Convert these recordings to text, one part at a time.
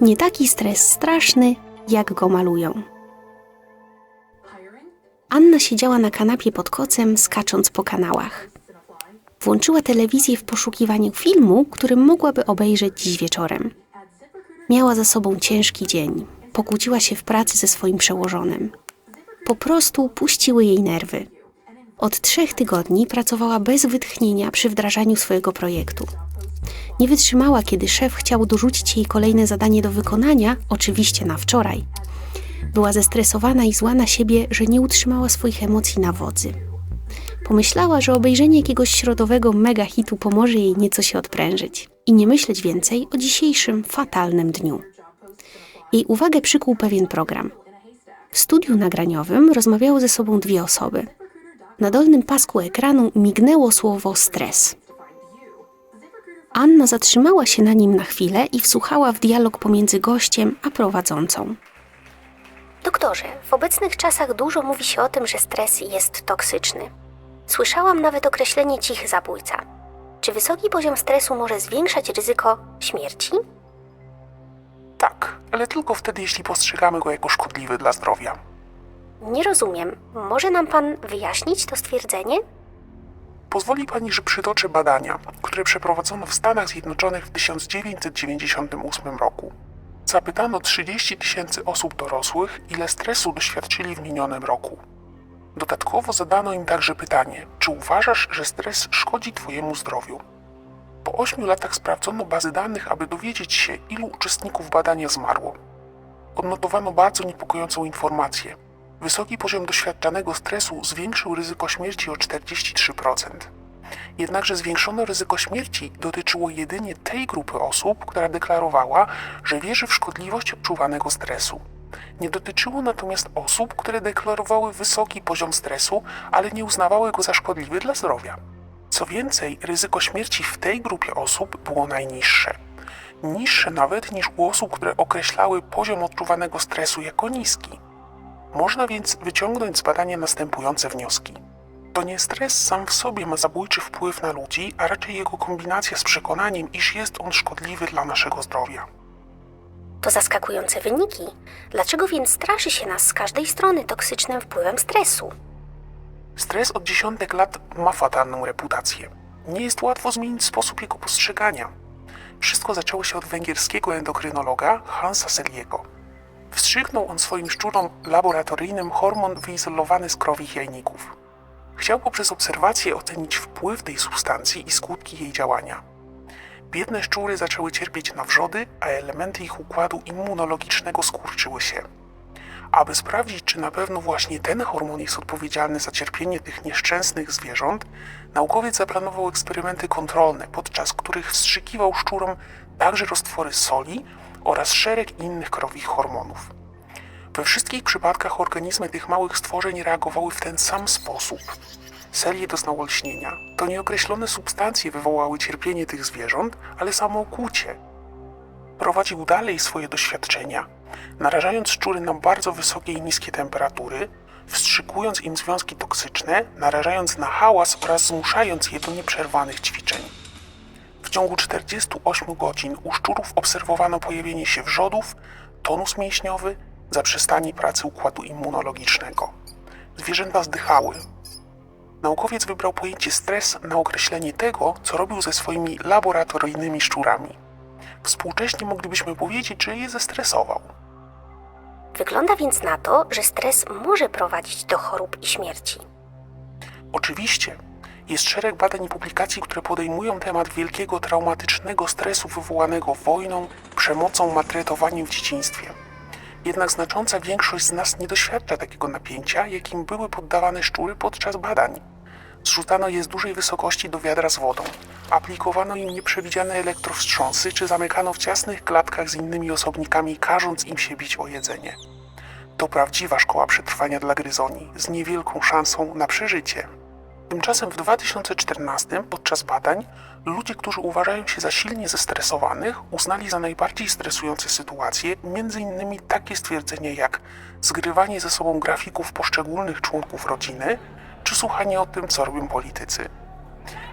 Nie taki stres straszny, jak go malują. Anna siedziała na kanapie pod kocem, skacząc po kanałach. Włączyła telewizję w poszukiwaniu filmu, który mogłaby obejrzeć dziś wieczorem. Miała za sobą ciężki dzień. Pokłóciła się w pracy ze swoim przełożonym. Po prostu puściły jej nerwy. Od trzech tygodni pracowała bez wytchnienia przy wdrażaniu swojego projektu. Nie wytrzymała, kiedy szef chciał dorzucić jej kolejne zadanie do wykonania, oczywiście na wczoraj. Była zestresowana i zła na siebie, że nie utrzymała swoich emocji na wodzy. Pomyślała, że obejrzenie jakiegoś środowego mega hitu pomoże jej nieco się odprężyć i nie myśleć więcej o dzisiejszym fatalnym dniu. Jej uwagę przykuł pewien program. W studiu nagraniowym rozmawiały ze sobą dwie osoby. Na dolnym pasku ekranu mignęło słowo stres. Anna zatrzymała się na nim na chwilę i wsłuchała w dialog pomiędzy gościem a prowadzącą. Doktorze, w obecnych czasach dużo mówi się o tym, że stres jest toksyczny. Słyszałam nawet określenie cichy zabójca. Czy wysoki poziom stresu może zwiększać ryzyko śmierci? Tak, ale tylko wtedy, jeśli postrzegamy go jako szkodliwy dla zdrowia. Nie rozumiem. Może nam pan wyjaśnić to stwierdzenie? Pozwoli pani, że przytoczę badania, które przeprowadzono w Stanach Zjednoczonych w 1998 roku. Zapytano 30 tysięcy osób dorosłych, ile stresu doświadczyli w minionym roku. Dodatkowo zadano im także pytanie, czy uważasz, że stres szkodzi Twojemu zdrowiu? Po 8 latach sprawdzono bazy danych, aby dowiedzieć się, ilu uczestników badania zmarło. Odnotowano bardzo niepokojącą informację. Wysoki poziom doświadczanego stresu zwiększył ryzyko śmierci o 43%. Jednakże zwiększone ryzyko śmierci dotyczyło jedynie tej grupy osób, która deklarowała, że wierzy w szkodliwość odczuwanego stresu. Nie dotyczyło natomiast osób, które deklarowały wysoki poziom stresu, ale nie uznawały go za szkodliwy dla zdrowia. Co więcej, ryzyko śmierci w tej grupie osób było najniższe. Niższe nawet niż u osób, które określały poziom odczuwanego stresu jako niski. Można więc wyciągnąć z badania następujące wnioski. To nie stres sam w sobie ma zabójczy wpływ na ludzi, a raczej jego kombinacja z przekonaniem, iż jest on szkodliwy dla naszego zdrowia. To zaskakujące wyniki. Dlaczego więc straszy się nas z każdej strony toksycznym wpływem stresu? Stres od dziesiątek lat ma fatalną reputację. Nie jest łatwo zmienić sposób jego postrzegania. Wszystko zaczęło się od węgierskiego endokrynologa Hansa Seliego. Wstrzyknął on swoim szczurom laboratoryjnym hormon wyizolowany z krowich jajników. Chciał poprzez obserwację ocenić wpływ tej substancji i skutki jej działania. Biedne szczury zaczęły cierpieć na wrzody, a elementy ich układu immunologicznego skurczyły się. Aby sprawdzić, czy na pewno właśnie ten hormon jest odpowiedzialny za cierpienie tych nieszczęsnych zwierząt, naukowiec zaplanował eksperymenty kontrolne, podczas których wstrzykiwał szczurom także roztwory soli oraz szereg innych krowich hormonów. We wszystkich przypadkach organizmy tych małych stworzeń reagowały w ten sam sposób. Selie doznał olśnienia. To nieokreślone substancje wywołały cierpienie tych zwierząt, ale samo okłucie. Prowadził dalej swoje doświadczenia, narażając szczury na bardzo wysokie i niskie temperatury, wstrzykując im związki toksyczne, narażając na hałas oraz zmuszając je do nieprzerwanych ćwiczeń. W ciągu 48 godzin u szczurów obserwowano pojawienie się wrzodów, tonus mięśniowy, zaprzestanie pracy układu immunologicznego. Zwierzęta zdychały. Naukowiec wybrał pojęcie stres na określenie tego, co robił ze swoimi laboratoryjnymi szczurami. Współcześnie moglibyśmy powiedzieć, że je zestresował. Wygląda więc na to, że stres może prowadzić do chorób i śmierci. Oczywiście, jest szereg badań i publikacji, które podejmują temat wielkiego traumatycznego stresu wywołanego wojną, przemocą, maltretowaniem w dzieciństwie. Jednak znacząca większość z nas nie doświadcza takiego napięcia, jakim były poddawane szczury podczas badań. Zrzucano je z dużej wysokości do wiadra z wodą, aplikowano im nieprzewidziane elektrowstrząsy, czy zamykano w ciasnych klatkach z innymi osobnikami, każąc im się bić o jedzenie. To prawdziwa szkoła przetrwania dla gryzoni, z niewielką szansą na przeżycie. Tymczasem w 2014 podczas badań ludzie, którzy uważają się za silnie zestresowanych, uznali za najbardziej stresujące sytuacje m.in. takie stwierdzenia jak zgrywanie ze sobą grafików poszczególnych członków rodziny, czy słuchanie o tym, co robią politycy.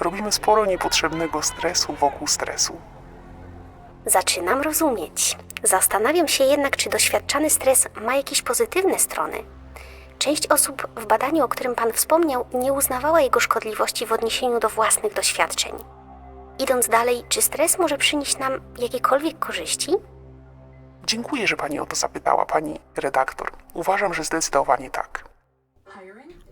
Robimy sporo niepotrzebnego stresu wokół stresu. Zaczynam rozumieć. Zastanawiam się jednak, czy doświadczany stres ma jakieś pozytywne strony. Część osób w badaniu, o którym Pan wspomniał, nie uznawała jego szkodliwości w odniesieniu do własnych doświadczeń. Idąc dalej, czy stres może przynieść nam jakiekolwiek korzyści? Dziękuję, że pani o to zapytała, pani redaktor. Uważam, że zdecydowanie tak.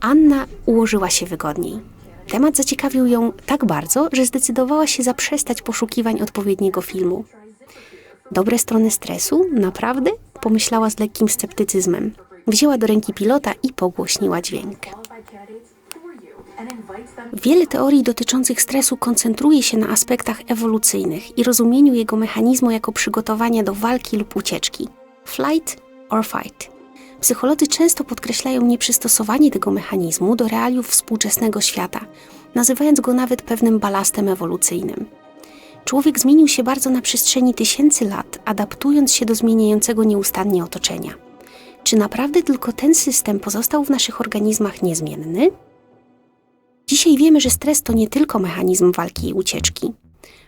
Anna ułożyła się wygodniej. Temat zaciekawił ją tak bardzo, że zdecydowała się zaprzestać poszukiwań odpowiedniego filmu. Dobre strony stresu? Naprawdę? Pomyślała z lekkim sceptycyzmem. Wzięła do ręki pilota i pogłośniła dźwięk. Wiele teorii dotyczących stresu koncentruje się na aspektach ewolucyjnych i rozumieniu jego mechanizmu jako przygotowania do walki lub ucieczki. Flight or fight. Psycholodzy często podkreślają nieprzystosowanie tego mechanizmu do realiów współczesnego świata, nazywając go nawet pewnym balastem ewolucyjnym. Człowiek zmienił się bardzo na przestrzeni tysięcy lat, adaptując się do zmieniającego nieustannie otoczenia. Czy naprawdę tylko ten system pozostał w naszych organizmach niezmienny? Dzisiaj wiemy, że stres to nie tylko mechanizm walki i ucieczki.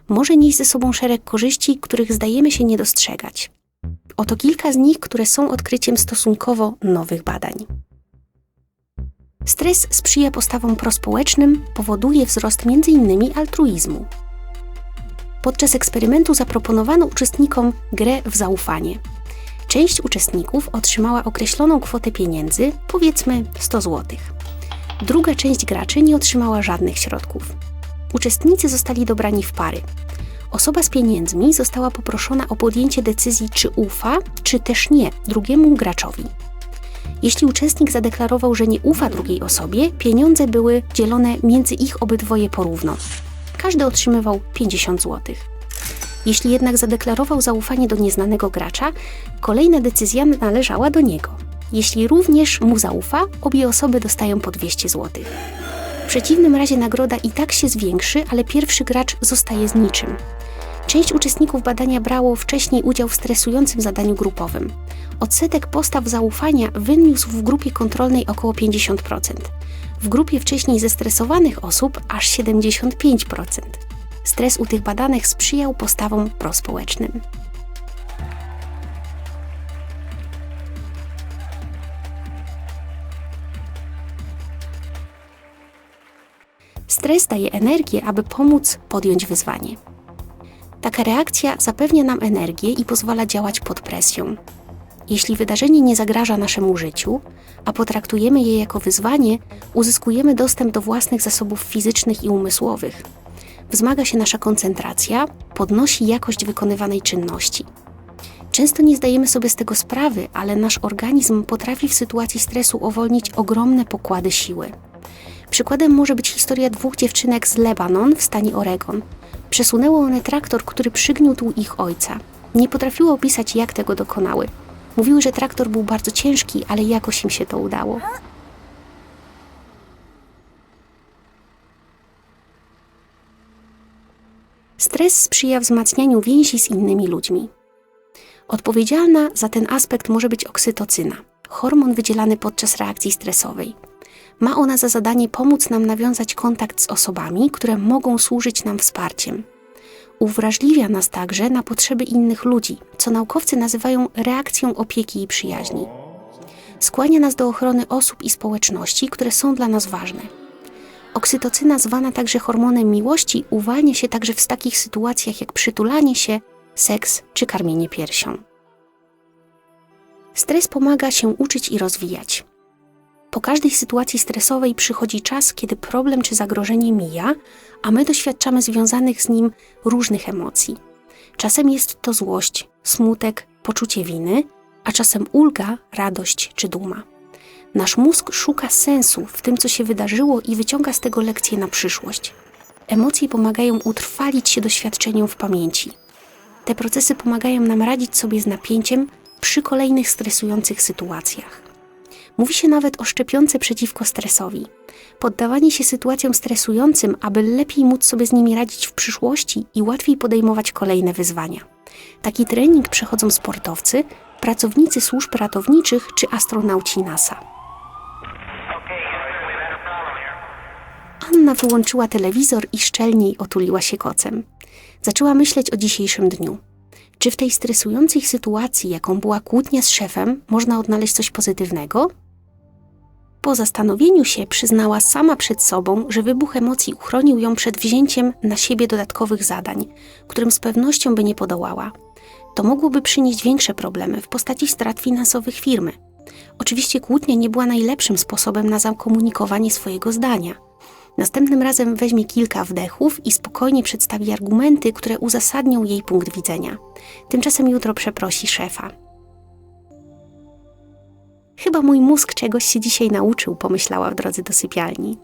Może nieść ze sobą szereg korzyści, których zdajemy się nie dostrzegać. Oto kilka z nich, które są odkryciem stosunkowo nowych badań. Stres sprzyja postawom prospołecznym, powoduje wzrost m.in. altruizmu. Podczas eksperymentu zaproponowano uczestnikom grę w zaufanie. Część uczestników otrzymała określoną kwotę pieniędzy, powiedzmy 100 zł. Druga część graczy nie otrzymała żadnych środków. Uczestnicy zostali dobrani w pary. Osoba z pieniędzmi została poproszona o podjęcie decyzji, czy ufa, czy też nie drugiemu graczowi. Jeśli uczestnik zadeklarował, że nie ufa drugiej osobie, pieniądze były dzielone między ich obydwoje porówno. Każdy otrzymywał 50 zł. Jeśli jednak zadeklarował zaufanie do nieznanego gracza, kolejna decyzja należała do niego. Jeśli również mu zaufa, obie osoby dostają po 200 zł. W przeciwnym razie nagroda i tak się zwiększy, ale pierwszy gracz zostaje z niczym. Część uczestników badania brało wcześniej udział w stresującym zadaniu grupowym. Odsetek postaw zaufania wyniósł w grupie kontrolnej około 50%. W grupie wcześniej zestresowanych osób aż 75%. Stres u tych badanych sprzyjał postawom prospołecznym. Stres daje energię, aby pomóc podjąć wyzwanie. Taka reakcja zapewnia nam energię i pozwala działać pod presją. Jeśli wydarzenie nie zagraża naszemu życiu, a potraktujemy je jako wyzwanie, uzyskujemy dostęp do własnych zasobów fizycznych i umysłowych. Wzmaga się nasza koncentracja, podnosi jakość wykonywanej czynności. Często nie zdajemy sobie z tego sprawy, ale nasz organizm potrafi w sytuacji stresu uwolnić ogromne pokłady siły. Przykładem może być historia dwóch dziewczynek z Lebanon w stanie Oregon. Przesunęły one traktor, który przygniótł ich ojca. Nie potrafiły opisać, jak tego dokonały. Mówiły, że traktor był bardzo ciężki, ale jakoś im się to udało. Stres sprzyja wzmacnianiu więzi z innymi ludźmi. Odpowiedzialna za ten aspekt może być oksytocyna, hormon wydzielany podczas reakcji stresowej. Ma ona za zadanie pomóc nam nawiązać kontakt z osobami, które mogą służyć nam wsparciem. Uwrażliwia nas także na potrzeby innych ludzi, co naukowcy nazywają reakcją opieki i przyjaźni. Skłania nas do ochrony osób i społeczności, które są dla nas ważne. Oksytocyna, zwana także hormonem miłości, uwalnia się także w takich sytuacjach jak przytulanie się, seks czy karmienie piersią. Stres pomaga się uczyć i rozwijać. Po każdej sytuacji stresowej przychodzi czas, kiedy problem czy zagrożenie mija, a my doświadczamy związanych z nim różnych emocji. Czasem jest to złość, smutek, poczucie winy, a czasem ulga, radość czy duma. Nasz mózg szuka sensu w tym, co się wydarzyło i wyciąga z tego lekcje na przyszłość. Emocje pomagają utrwalić się doświadczeniom w pamięci. Te procesy pomagają nam radzić sobie z napięciem przy kolejnych stresujących sytuacjach. Mówi się nawet o szczepionce przeciwko stresowi. Poddawanie się sytuacjom stresującym, aby lepiej móc sobie z nimi radzić w przyszłości i łatwiej podejmować kolejne wyzwania. Taki trening przechodzą sportowcy, pracownicy służb ratowniczych czy astronauci NASA. Anna wyłączyła telewizor i szczelniej otuliła się kocem. Zaczęła myśleć o dzisiejszym dniu. Czy w tej stresującej sytuacji, jaką była kłótnia z szefem, można odnaleźć coś pozytywnego? Po zastanowieniu się przyznała sama przed sobą, że wybuch emocji uchronił ją przed wzięciem na siebie dodatkowych zadań, którym z pewnością by nie podołała. To mogłoby przynieść większe problemy w postaci strat finansowych firmy. Oczywiście kłótnia nie była najlepszym sposobem na zakomunikowanie swojego zdania. Następnym razem weźmie kilka wdechów i spokojnie przedstawi argumenty, które uzasadnią jej punkt widzenia. Tymczasem jutro przeprosi szefa. Chyba mój mózg czegoś się dzisiaj nauczył, pomyślała w drodze do sypialni.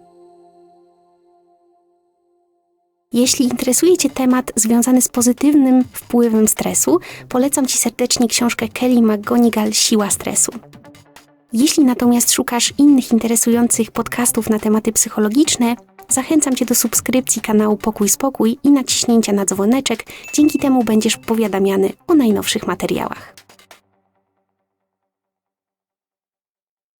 Jeśli interesuje Cię temat związany z pozytywnym wpływem stresu, polecam Ci serdecznie książkę Kelly McGonigal Siła stresu. Jeśli natomiast szukasz innych interesujących podcastów na tematy psychologiczne, zachęcam Cię do subskrypcji kanału Pokój Spokój i naciśnięcia na dzwoneczek. Dzięki temu będziesz powiadamiany o najnowszych materiałach.